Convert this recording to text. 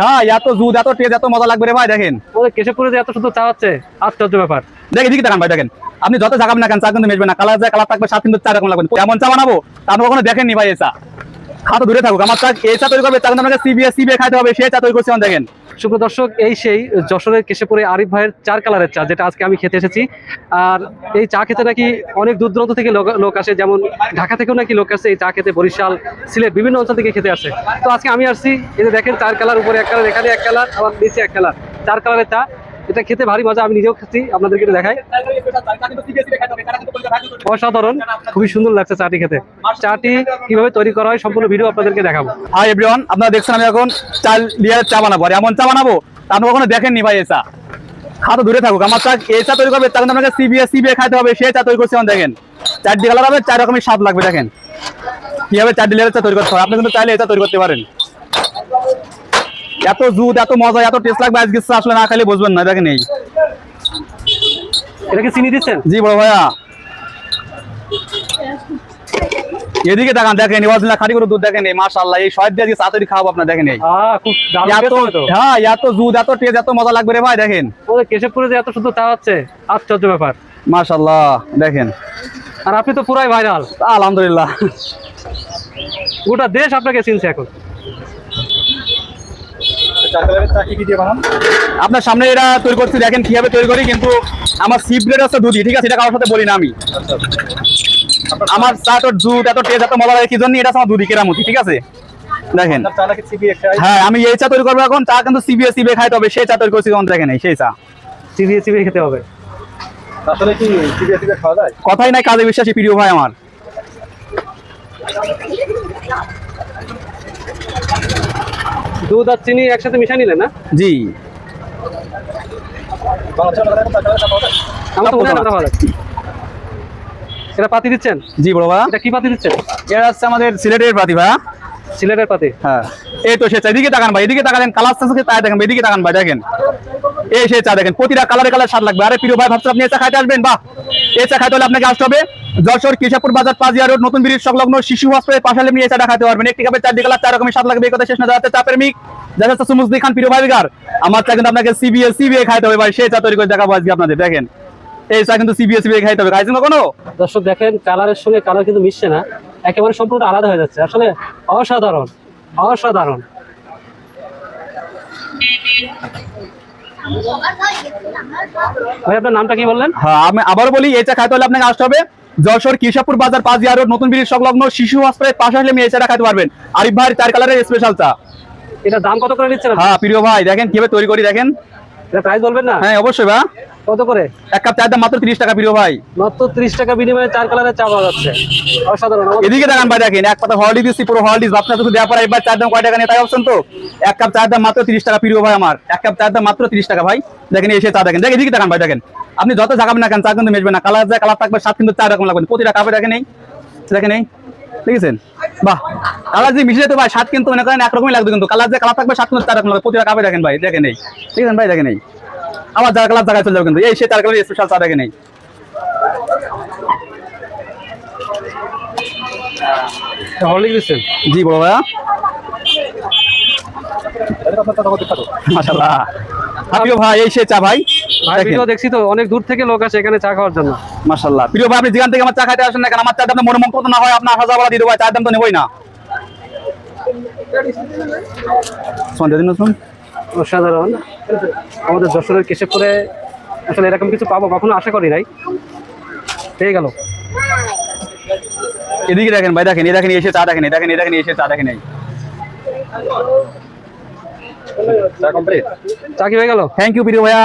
হ্যাঁ এত এত এত মজা লাগবে রে ভাই দেখেন। আমাদের কেশবপুরে যে এত সুন্দর চা হচ্ছে আশ্চর্য ব্যাপার। ভাই দেখেন। আপনি যত জাগাবেন না কেন চা কিন্তু মেশবে না। কালার যায় কালার থাকবে সাত কিন্তু চা রকম লাগবে এমন চা বানাবো? আপনি কখনো দেখেননি ভাই এই চা। খাতো দূরে থাকুক। আমার চা এই চা তৈরি করবে চা কিন্তু আপনাকে সিবিএস সিবিএ খাইতে হবে, সেই চা তৈরি করছি দেখেন। শুভ দর্শক, এই সেই যশোরের কেশবপুরে আরিফ ভাইয়ের চার কালারের চা, যেটা আজকে আমি খেতে এসেছি। আর এই চা খেতে নাকি অনেক দূর দূরান্ত থেকে লোক লোক আসে, যেমন ঢাকা থেকেও নাকি লোক আসে, এই চা খেতে বরিশাল, সিলেট, বিভিন্ন অঞ্চল থেকে খেতে আসে। তো আজকে আমি আসছি, এই যে দেখেন, চার কালার, উপরে এক কালার, এখানে এক কালার, আবার নিচে এক কালার। চার কালারের চা। এটা খেতে ভারী মজা, আমি নিজেও খাচ্ছি আপনাদেরকে একটু দেখাই। অসাধারণ, খুবই সুন্দর লাগছে চাটি খেতে। চাটি কীভাবে তৈরি করা হয় সম্পূর্ণ ভিডিও আপনাদেরকে দেখাবো। হাই এভরিওয়ান আপনারা দেখছেন আমি এখন চাল লিয়ার চা বানাবো। আর এমন চা বানাবো, আপনি কখনো দেখেননি ভাই চা? খাতো দূরে থাকুক, আমার চা এই চা তৈরি করবে চা কিন্তু আপনাকে সিবিএস সিবিএ খাইতে হবে, সেই চা তৈরি করছি এখন দেখেন। চারটি কালার হবে, চার রকমের স্বাদ লাগবে, দেখেন। কীভাবে চারটি লেয়ারের চা তৈরি করতে হবে আপনি কিন্তু চাইলে এটা তৈরি করতে পারেন। এত দুধ এত মজা এত টেস্ট লাগবে আজকে আসলে না খাইলে বুঝবেন না দেখেন এই। এটা কি চিনি দিচ্ছেন? জি বড় ভাইয়া। এদিকে দেখান দেখেন ওয়াজলা করে দুধ দেখেন এই মাশাআল্লাহ এই শহর দিয়ে আজকে খাওয়াবো আপনার দেখেন এই। খুব দারুণ তো। হ্যাঁ এত দুধ এত টেস্ট এত মজা লাগবে রে ভাই দেখেন। কেশবপুরে যে এত সুন্দর চা হচ্ছে আশ্চর্য ব্যাপার। মাশাআল্লাহ দেখেন। আর আপনি তো পুরাই ভাইরাল। আলহামদুলিল্লাহ। গোটা দেশ আপনাকে চিনছে এখন। আপনার সামনে এটা তৈরি করছি দেখেন কীভাবে তৈরি করি কিন্তু আমার সিপ গ্রেড আছে দুধই ঠিক আছে? এটা কারোর সাথে বলি না আমি। আমার চা তো দুধ এত টেস্ট এত মজা লাগে কি জন্য এটা আমার দুধই কেরামতি ঠিক আছে? দেখেন। হ্যাঁ আমি এই চা তৈরি করব এখন চা কিন্তু সিবিএস সিবিএ খাইতে হবে সেই চা তৈরি করছি এখন দেখেন সেই চা। চিবিয়ে চিবিয়ে খেতে হবে। আসলে কি চিবিয়ে চিবিয়ে খাওয়া যায়? কথাই নাই কাজে বিশ্বাসী প্রিয় ভাই আমার। দুধ আর চিনি একসাথে মিশা নিলেন না? জি। আমার তো মনে হয় এটা পাতি দিচ্ছেন? জি বড় এটা কি পাতি দিচ্ছেন? এটা হচ্ছে আমাদের সিলেটের প্রতিভা সিলেটের পাতি? হ্যাঁ। এই তো সে এদিকে তাকান ভাই। এদিকে তাকালেন কালার তাই দেখেন এদিকে তাকান ভাই দেখেন। এই সে চা দেখেন, প্রতিটা কালারে কালার স্বাদ লাগবে। আরে প্রিয় ভাই, ভাবছেন আপনি চা খাইতে আসবেন? এই চা খাইতে হলে আপনাকে আসতে হবে যশোর কেশবপুর বাজার পাজিয়া রোড, নতুন ব্রিজ সংলগ্ন শিশু হসপিটালের পাশে আপনি চাটা খাইতে পারবেন। একটি চার কালার চার রকমের স্বাদ লাগবে, এই কথা শেষ না যাতে চা প্রেমিক যাচ্ছে সুমুজদি খান প্রিয় ভাই বিকার। আমার চা কিন্তু আপনাকে সিবিএস সিবিএ খাইতে হবে ভাই, সেই চা তৈরি করে দেখাবো আজকে আপনাদের। দেখেন, এই চা কিন্তু সিবিএস সিবিএ খাইতে হবে। খাইছেন কখনো? দর্শক, দেখেন কালারের সঙ্গে কালার কিন্তু মিশছে না। একেবারে সম্পূর্ণ আলাদা হয়ে যাচ্ছে। আসলে অসাধারণ অসাধারণ। ভাই আপনার নামটা কি বললেন? হ্যাঁ আমি আবারও বলি এই চা খাইতে হলে আপনাকে আসতে হবে। যশোর কেশবপুর বাজার পাঁচিয়া রোড নতুন ব্রিজ সংলগ্ন শিশু হাসপাতালের পাশে আসলে আপনি এই চাটা খাইতে পারবেন। আরিফ ভাই চার কালারের স্পেশাল চা। এটা দাম কত করে নিচ্ছেন? হ্যাঁ প্রিয় ভাই দেখেন কীভাবে তৈরি করি দেখেন। এটা প্রাইস বলবেন না? হ্যাঁ অবশ্যই কত করে? এক কাপ চায়ের দাম মাত্র তিরিশ টাকা প্রিয় ভাই। মাত্র ত্রিশ টাকা বিনিময়ে চার কালারের চা পাওয়া যাচ্ছে। অসাধারণ এদিকে দেখান ভাই দেখেন এক পাতা পুরো ভাবনা শুধু দেওয়ার পর একবার চায়ের দাম কয় টাকা নিয়ে তাই অপশন তো? এক কাপ চায়ের দাম মাত্র তিরিশ টাকা প্রিয় ভাই আমার। এক কাপ চায়ের দাম মাত্র তিরিশ টাকা ভাই। দেখেন এসে চা দেখেন। দেখেন এদিকে দেখান ভাই দেখেন। আপনি যত জাগাবেন না কেন চা কিন্তু মেশবে না। কালার যায় কালার থাকবে সাত কিন্তু চার রকম লাগবে প্রতিটা কাপে দেখেন এই। দেখেন এই। দেখেছেন? বাহ। কালার যে মিশে যেতে ভাই সাত কিন্তু মনে করেন একরকমই লাগবে কিন্তু। কালার যে কালার থাকবে সাত কিন্তু চার রকম লাগবে। প্রতিটা কাপে দেখেন ভাই দেখেন এই। দেখেন ভাই দেখেন এই। আবার যার কালার জায়গায় চলে যাবে কিন্তু। এই সে চার কালার স্পেশাল চা দেখেন এই। জি বড় ভাইয়া। মাশাআল্লাহ। ভাই এই সে চা ভাই। ভিডিও দেখছি তো অনেক দূর থেকে লোক আসে এখানে চা খাওয়ার জন্য। মাশাআল্লাহ। প্রিয় ভাই আপনি যেখান থেকে আমার চা খাইতে আসেন না কেন আমার চার দাম মনে মন না হয় আপনার হাজার বলা দিয়ে দেবো চার দাম তো নেবই না। সন্ধ্যা দিন অসাধারণ। আমাদের যশোরের কেশবপুরে আসলে এরকম কিছু পাবো কখনো আশা করি নাই। পেয়ে গেল। এদিকে দেখেন ভাই দেখেন এই দেখেন এসে চা দেখেন দেখেন দেখেন এসে চা দেখেন চা কমপ্লিট? চা কি হয়ে গেল? থ্যাংক ইউ প্রিয় ভাইয়া।